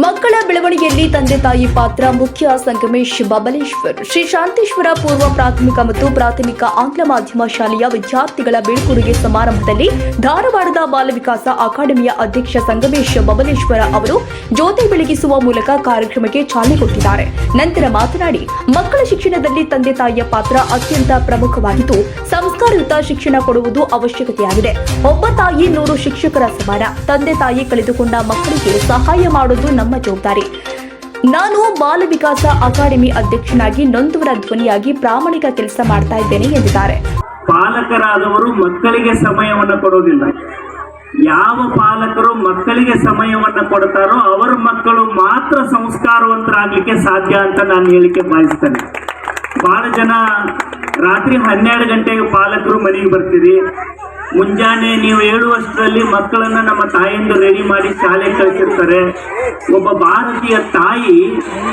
ಮಕ್ಕಳ ಬೆಳವಣಿಗೆಯಲ್ಲಿ ತಂದೆ ತಾಯಿ ಪಾತ್ರ ಮುಖ್ಯ ಸಂಗಮೇಶ್ ಬಬಲೇಶ್ವರ್. ಶ್ರೀ ಶಾಂತೇಶ್ವರ ಪೂರ್ವ ಪ್ರಾಥಮಿಕ ಮತ್ತು ಪ್ರಾಥಮಿಕ ಆಂಗ್ಲ ಮಾಧ್ಯಮ ಶಾಲೆಯ ವಿದ್ಯಾರ್ಥಿಗಳ ಬೀಳ್ಕೊಡುಗೆ ಸಮಾರಂಭದಲ್ಲಿ ಧಾರವಾಡದ ಬಾಲ ವಿಕಾಸ ಅಕಾಡೆಮಿಯ ಅಧ್ಯಕ್ಷ ಸಂಗಮೇಶ್ ಬಬಲೇಶ್ವರ ಅವರು ಜ್ಯೋತಿ ಬೆಳಗಿಸುವ ಮೂಲಕ ಕಾರ್ಯಕ್ರಮಕ್ಕೆ ಚಾಲನೆ ಕೊಟ್ಟಿದ್ದಾರೆ. ನಂತರ ಮಾತನಾಡಿ, ಮಕ್ಕಳ ಶಿಕ್ಷಣದಲ್ಲಿ ತಂದೆ ತಾಯಿಯ ಪಾತ್ರ ಅತ್ಯಂತ ಪ್ರಮುಖವಾಗಿದ್ದು, ಸಂಸ್ಕಾರಯುತ ಶಿಕ್ಷಣ ಕೊಡುವುದು ಅವಶ್ಯಕತೆಯಾಗಿದೆ. ಒಬ್ಬ ತಾಯಿ ನೂರು ಶಿಕ್ಷಕರ ಸಮಾನ. ತಂದೆ ತಾಯಿ ಕಳೆದುಕೊಂಡ ಮಕ್ಕಳಿಗೆ ಸಹಾಯ ಮಾಡುವುದು ನಮ್ಮ ಜವಾಬ್ದಾರಿ. ನಾನು ಬಾಲ ವಿಕಾಸ ಅಕಾಡೆಮಿ ಅಧ್ಯಕ್ಷನಾಗಿ ನೊಂದವರ ಧ್ವನಿಯಾಗಿ ಪ್ರಾಮಾಣಿಕ ಕೆಲಸ ಮಾಡ್ತಾ ಇದ್ದೇನೆ ಎಂದಿದ್ದಾರೆ. ಪಾಲಕರಾದವರು ಮಕ್ಕಳಿಗೆ ಸಮಯವನ್ನು ಕೊಡೋದಿಲ್ಲ. ಯಾವ ಪಾಲಕರು ಮಕ್ಕಳಿಗೆ ಸಮಯವನ್ನ ಕೊಡ್ತಾರೋ ಅವರ ಮಕ್ಕಳು ಮಾತ್ರ ಸಂಸ್ಕಾರವಂತರಾಗ್ಲಿಕ್ಕೆ ಸಾಧ್ಯ ಅಂತ ನಾನು ಹೇಳಿಕೆ ಬಯಸ್ತೇನೆ. ಬಹಳ ಜನ ರಾತ್ರಿ ಹನ್ನೆರಡು ಗಂಟೆಗೆ ಪಾಲಕರು ಮನೆಗೆ ಬರ್ತೀರಿ. ಮುಂಜಾನೆ ನೀವು ಹೇಳುವಷ್ಟರಲ್ಲಿ ಮಕ್ಕಳನ್ನ ನಮ್ಮ ತಾಯಿಯಿಂದ ರೆಡಿ ಮಾಡಿ ಶಾಲೆ ಕಳಿಸಿರ್ತಾರೆ. ಒಬ್ಬ ಭಾರತೀಯ ತಾಯಿ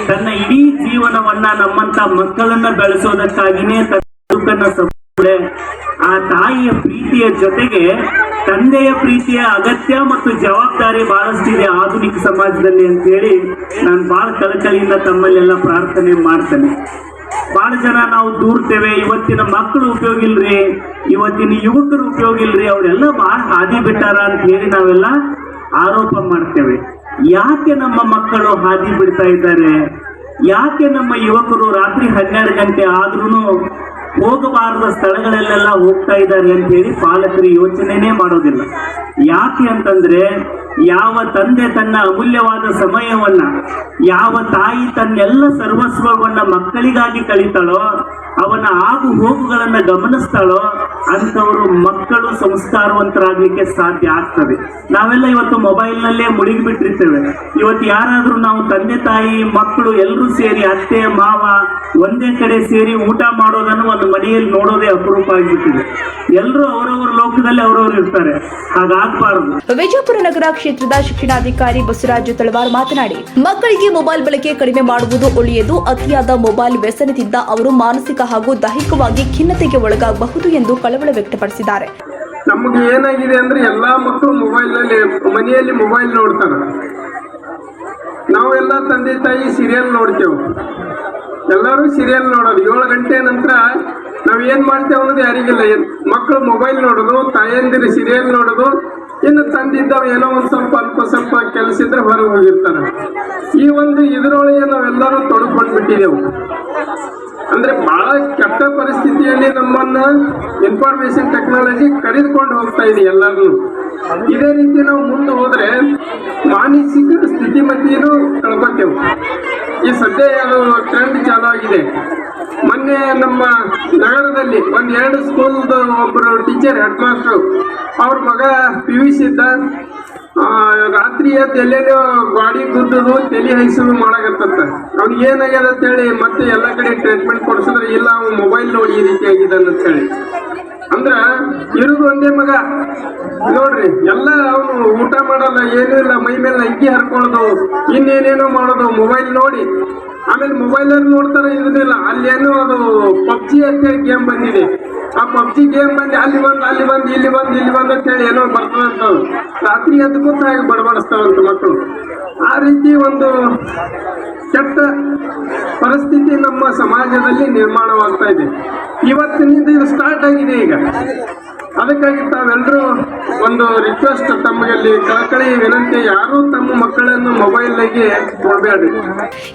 ತನ್ನ ಇಡೀ ಜೀವನವನ್ನ ನಮ್ಮಂತ ಮಕ್ಕಳನ್ನ ಬೆಳೆಸೋದಕ್ಕಾಗಿನೇ ತನ್ನ ಬದುಕನ್ನ ಆ ತಾಯಿಯ ಪ್ರೀತಿಯ ಜೊತೆಗೆ ತಂದೆಯ ಪ್ರೀತಿಯ ಅಗತ್ಯ ಮತ್ತು ಜವಾಬ್ದಾರಿ ಬಹಳಷ್ಟಿದೆ ಆಧುನಿಕ ಸಮಾಜದಲ್ಲಿ ಅಂತ ಹೇಳಿ ನಾನು ಬಹಳ ಕಳಕಳಿಯಿಂದ ತಮ್ಮಲ್ಲೆಲ್ಲ ಪ್ರಾರ್ಥನೆ ಮಾಡ್ತೇನೆ. ಬಹಳ ಜನ ನಾವು ದೂರ್ತೇವೆ. ಇವತ್ತಿನ ಮಕ್ಕಳು ಉಪಯೋಗ ಇಲ್ರಿ. ಇವತ್ತಿನ ಯುವಕರು ಉಪಯೋಗ ಇಲ್ರಿ. ಅವರೆಲ್ಲ ಬಹಳ ಹಾದಿ ಬಿಟ್ಟಾರ ಅಂತ ಹೇಳಿ ನಾವೆಲ್ಲ ಆರೋಪ ಮಾಡ್ತೇವೆ. ಯಾಕೆ ನಮ್ಮ ಮಕ್ಕಳು ಹಾದಿ ಬಿಡ್ತಾ ಇದ್ದಾರೆ? ಯಾಕೆ ನಮ್ಮ ಯುವಕರು ರಾತ್ರಿ ಹನ್ನೆರಡು ಗಂಟೆ ಆದ್ರೂ ಹೋಗಬಾರದ ಸ್ಥಳಗಳಲ್ಲೆಲ್ಲ ಹೋಗ್ತಾ ಇದ್ದಾರೆ ಅಂತ ಹೇಳಿ ಪಾಲಕರು ಯೋಚನೆನೇ ಮಾಡೋದಿಲ್ಲ. ಯಾಕೆ ಅಂತಂದ್ರೆ ಯಾವ ತಂದೆ ತನ್ನ ಅಮೂಲ್ಯವಾದ ಸಮಯವನ್ನ, ಯಾವ ತಾಯಿ ತನ್ನೆಲ್ಲ ಸರ್ವಸ್ವವನ್ನ ಮಕ್ಕಳಿಗಾಗಿ ಕಳೀತಾಳೋ, ಅವನ ಆಗು ಹೋಗುಗಳನ್ನ ಗಮನಿಸ್ತಾಳೋ ಅಂತವರು ಮಕ್ಕಳು ಸಂಸ್ಕಾರವಂತರಾಗಲಿಕ್ಕೆ ಸಾಧ್ಯ ಆಗ್ತದೆ. ನಾವೆಲ್ಲ ಇವತ್ತು ಮೊಬೈಲ್ನಲ್ಲೇ ಮುಳುಗಿಬಿಟ್ಟಿರ್ತೇವೆ. ಇವತ್ತು ಯಾರಾದರೂ ನಾವು ತಂದೆ ತಾಯಿ ಮಕ್ಕಳು ಎಲ್ಲರೂ ಸೇರಿ ಅತ್ತೆ, ಮಾವ ಒಂದೇ ಕಡೆ ಸೇರಿ ಊಟ ಮಾಡೋದನ್ನು ಒಂದು ಮನೆಯಲ್ಲಿ ನೋಡೋದೇ ಅಪರೂಪ ಆಗಿರ್ತದೆ ಎಲ್ಲರೂ ಅವರವರ ಲೋಕದಲ್ಲಿ ಅವರವರು ಇರ್ತಾರೆ. ಹಾಗಾಗಬಾರದು. ವಿಜಯಪುರ ನಗರ ಕ್ಷೇತ್ರದ ಶಿಕ್ಷಣಾಧಿಕಾರಿ ಬಸವರಾಜು ತಳವಾರ್ ಮಾತನಾಡಿ ಮಕ್ಕಳಿಗೆ ಮೊಬೈಲ್ ಬಳಕೆ ಕಡಿಮೆ ಮಾಡುವುದು ಒಳ್ಳೆಯದು. ಅತಿಯಾದ ಮೊಬೈಲ್ ವ್ಯಸನದಿಂದ ಅವರು ಮಾನಸಿಕ ಹಾಗೂ ದೈಹಿಕವಾಗಿ ಖಿನ್ನತೆಗೆ ಒಳಗಾಗಬಹುದು ಎಂದು ಕಳವಳ ವ್ಯಕ್ತಪಡಿಸಿದ್ದಾರೆ. ನಮಗೆ ಏನಾಗಿದೆ ಅಂದ್ರೆ ಎಲ್ಲಾ ಮಕ್ಕಳು ಮೊಬೈಲ್ನಲ್ಲಿ ಮನೆಯಲ್ಲಿ ಮೊಬೈಲ್ ನೋಡ್ತಾರ. ನಾವೆಲ್ಲ ತಂದೆ ತಾಯಿ ಸೀರಿಯಲ್ ನೋಡ್ತೇವೆ. ಎಲ್ಲರೂ ಸೀರಿಯಲ್ ನೋಡೋದು. ಏಳು ಗಂಟೆ ನಂತರ ನಾವ್ ಏನ್ ಮಾಡ್ತೇವೆ ಅನ್ನೋದು ಯಾರಿಗಿಲ್ಲ. ಮಕ್ಕಳು ಮೊಬೈಲ್ ನೋಡೋದು, ತಾಯಂದಿರು ಸೀರಿಯಲ್ ನೋಡೋದು, ಇನ್ನು ತಂದಿದ್ದವ ಏನೋ ಒಂದ್ ಸ್ವಲ್ಪ ಅಲ್ಪ ಸ್ವಲ್ಪ ಕೆಲಸ ಇದ್ರೆ ಹೊರಗೆ ಹೋಗಿರ್ತಾರೆ. ಈ ಒಂದು ಇದರೊಳಗೆ ನಾವೆಲ್ಲರೂ ತೊಡ್ಕೊಂಡು ಬಿಟ್ಟಿದ್ದೆವು ಅಂದ್ರೆ ಬಹಳ ಕೆಟ್ಟ ಪರಿಸ್ಥಿತಿಯಲ್ಲಿ ನಮ್ಮನ್ನ ಇನ್ಫಾರ್ಮೇಶನ್ ಟೆಕ್ನಾಲಜಿ ಕರೆದುಕೊಂಡು ಹೋಗ್ತಾ ಇದೆ ಎಲ್ಲರೂ ಇದೇ ರೀತಿ ನಾವು ಮುಂದೆ ಹೋದ್ರೆ ಮಾನಸಿಕ ಸ್ಥಿತಿಮತಿಯನ್ನು ಕಳ್ಕೊತೇವೆ. ಈ ಸದ್ಯ ಅದು ಟ್ರೆಂಡ್ ಚಾಲು ಆಗಿದೆ ಮೊನ್ನೆ ನಮ್ಮ ನಗರದಲ್ಲಿ ಒಂದು ಎರಡು ಸ್ಕೂಲ್ದು ಒಬ್ಬರು ಟೀಚರ್ ಹೆಡ್ ಮಾಸ್ಟರ್ ಅವ್ರ ಮಗ ಪಿ ಯು ಸಿ ಇದ್ದ. ಆ, ರಾತ್ರಿ ಬಾಡಿ ಗುದ್ದದು ತಲೆ ಹೈಸಲು ಮಾಡಕತ್ತ ಅವ್ನಿಗೆ ಏನಾಗ್ಯದ ಅಂತೇಳಿ ಮತ್ತೆ ಎಲ್ಲ ಕಡೆ ಟ್ರೀಟ್ಮೆಂಟ್ ಕೊಡ್ಸಿದ್ರೆ ಇಲ್ಲ ಅವ್ನು ಮೊಬೈಲ್ ನೋಡಿ ಈ ರೀತಿ ಆಗಿದ್ದಾನೆ ಅಂತ ಹೇಳಿ ಅಂದ್ರ ಇರುದು ಒಂದೇ ಮಗ. ನೋಡ್ರಿ ಎಲ್ಲ ಅವನು ಊಟ ಮಾಡಲ್ಲ ಏನೂ ಇಲ್ಲ ಮೈ ಮೇಲೆ ಅಂಕಿ ಹರ್ಕೊಳ್ಳೋದು ಇನ್ನೇನೇನೋ ಮಾಡೋದು ಮೊಬೈಲ್ ನೋಡಿ. ಆಮೇಲೆ ಮೊಬೈಲ್ ಅಲ್ಲಿ ನೋಡ್ತಾರೆ ಇರುದಿಲ್ಲ ಅಲ್ಲೇನೋ ಅದು ಪಬ್ಜಿ ಅಂತ ಹೇಳಿ ಗೇಮ್ ಬಂದಿದೆ. ಆ ಪಬ್ಜಿ ಗೇಮ್ ಬಂದು ಅಲ್ಲಿ ಬಂದು ಅಲ್ಲಿ ಬಂದು, ಇಲ್ಲಿ ಬಂದು ಇಲ್ಲಿ ಬಂದು ಅಂತ ಹೇಳಿ ಏನೋ ಬರ್ತದಂತ ರಾತ್ರಿ ಅದಕ್ಕೂ ಹಾಗೆ ಬಡಬಡಿಸ್ತಾವಂತ ಮಕ್ಕಳು. ಆ ರೀತಿ ಒಂದು ಕೆಟ್ಟ ಪರಿಸ್ಥಿತಿ ನಮ್ಮ ಸಮಾಜದಲ್ಲಿ ನಿರ್ಮಾಣವಾಗ್ತಾ ಇದೆ. ಇವತ್ತಿನಿಂದ ಇದು ಸ್ಟಾರ್ಟ್ ಆಗಿದೆ ಈಗ. ಅದಕ್ಕಾಗಿ ತಾವೆಲ್ಲರೂ ಒಂದು ರಿಕ್ವೆಸ್ಟ್ ತಮ್ಮಲ್ಲಿ ಕಳಕಳಿ ವಿನಂತಿ, ಯಾರು ತಮ್ಮ ಮಕ್ಕಳನ್ನು ಮೊಬೈಲ್ಗೆ ಕೊಡಬೇಡಿ.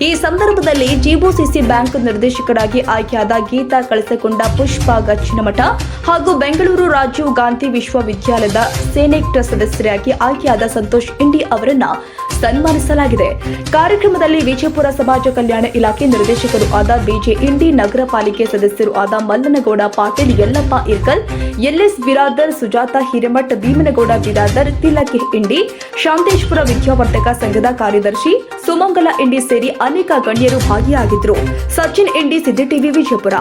ಈ ಸಂದರ್ಭದಲ್ಲಿ ಜಿಬುಸಿಸಿ ಬ್ಯಾಂಕ್ ನಿರ್ದೇಶಕರಾಗಿ ಆಯ್ಕೆಯಾದ ಗೀತಾ ಕಳಿಸಿಕೊಂಡ ಪುಷ್ಪ ಗಚ್ಚಿನಮಠ ಹಾಗೂ ಬೆಂಗಳೂರು ರಾಜೀವ್ ಗಾಂಧಿ ವಿಶ್ವವಿದ್ಯಾಲಯದ ಸೇನೆಕ್ಟ್ ಸದಸ್ಯರಾಗಿ ಆಯ್ಕೆಯಾದ ಸಂತೋಷ್ ಇಂಡಿ ಅವರನ್ನ ಸನ್ಮಾನಿಸಲಾಗಿದೆ. ಕಾರ್ಯಕ್ರಮದಲ್ಲಿ ವಿಜಯಪುರ ಸಮಾಜ ಕಲ್ಯಾಣ ಇಲಾಖೆ ನಿರ್ದೇಶಕರು ಆದ ಬಿಜೆ ಇಂಡಿ ನಗರ ಪಾಲಿಕೆ ಸದಸ್ಯರು ಆದ ಮಲ್ಲನಗೌಡ, ಪಾಟೀಲ್, ಯಲ್ಲಪ್ಪ ಇರ್ಕಲ್ ಎಲ್ಎಸ್ ಬಿರಾದರ್ ಸುಜಾತ ಹಿರೇಮಠ್, ಭೀಮನಗೌಡ ಬಿರಾದರ್ ತಿಲಕಿ ಇಂಡಿ, ಶಾಂತೇಶ್ವರ ವಿದ್ಯಾವರ್ಧಕ ಸಂಘದ ಕಾರ್ಯದರ್ಶಿ ಸುಮಂಗಲ ಇಂಡಿ ಸೇರಿ ಅನೇಕ ಗಣ್ಯರು ಭಾಗಿಯಾಗಿದ್ದರು ಸಚಿನ್ ಇಂಡಿ, ಸಿದ್ದಿ ಟಿವಿ, ವಿಜಯಪುರ.